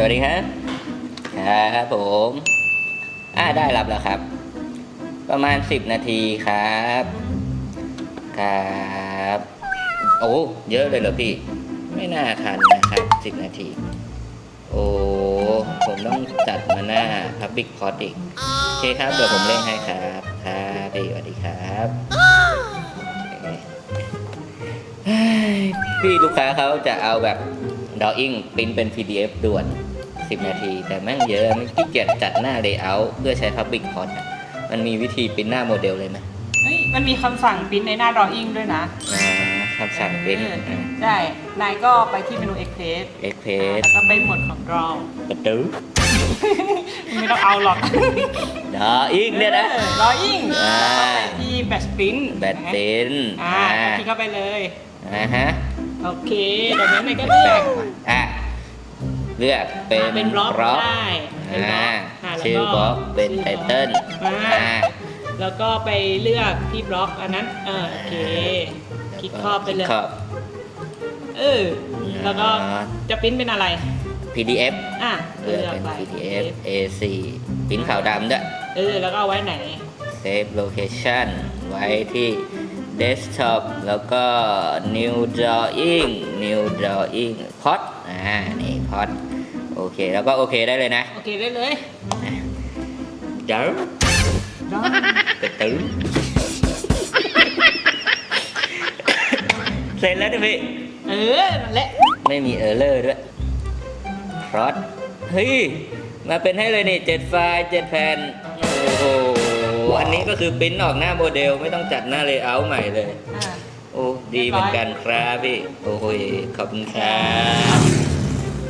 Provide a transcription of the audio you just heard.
สวัสดีครับ ครับผม อ่าได้รับแล้วครับ ประมาณ10นาทีครับ ครับ โอ้เยอะเลยเหรอพี่ ไม่น่าทันนะครับ10นาที โอ้ผมต้องจัดมาหน้า Public p o t อีกโอเคครับ เดี๋ยวผมเร่งให้ครับ ครับพี่สวัสดีครับพี่ลูกค้าเขาจะเอาแบบดออิ่งปริ้นเป็น PDF ด่วน 10 นาที แต่แม่งเยอะไม่ขี้เกียจจัดหน้า layout เพื่อใช้ Public p o t มันมีวิธีปริ้นหน้าโมเดลเลยไหมเฮ้ยมันมีคำสั่งปริ้นในหน้า drawing ด้วยนะอ่าคำสั่งปริ้นเออได้นายก็ไปที่เมนู Express เอ็กเพอ่าสแล้วก็ไปหมวดของ draw ประตูไม่ต้องเอาหรอก ดออิ่งเนี่ยนะออ drawing อ่าแล้วก็ไปที่ batch print แบตปริ้นอ่าคลิกเข้าไปเลย อ่าฮะ โอเคเดี๋ยวนั้นนายก็เลือกอะ เลือกเป็นเป็นบล็อกบล็อกได้เป็นบล็อ่าอกค่ะแล้วชื่อบล็อกเป็นไตชื่อเติ้ลบล็อกอ่าอ่าแล้วก็ไปเลือกที่บล็อกอันนั้นเออโอเคคลิกครอบไปเลยคลิกครอบเออแล้วก็อ่าจะปริ้นเป็นอะไร PDF อะเลือกเป็นไป PDF A4 ปริ้นขาวดำด้วยเออแล้วก็เอาไว้ไหน Save Location ไว้ที่ Desktop แล้วก็ New Drawing New Drawing Pot อ่า นี่ Pot โอเค แล้วก็โอเคได้เลยนะ โอเคได้เลยเดี๋ยวกระตือเสร็จแล้วดิพี่ เออนั่นแหละ ไม่มีเออร์เลอร์ด้วยพรอตเฮ้ย มาเป็นให้เลยนี่เจ็ดไฟล์เจ็ดแผ่น โอ้โห อันนี้ก็คือปริ้นออกหน้าโมเดลไม่ต้องจัดหน้าเลเยอร์ใหม่เลย อ่า โอ้ ดีเหมือนกันครับพี่ โอ้โหขอบคุณครับค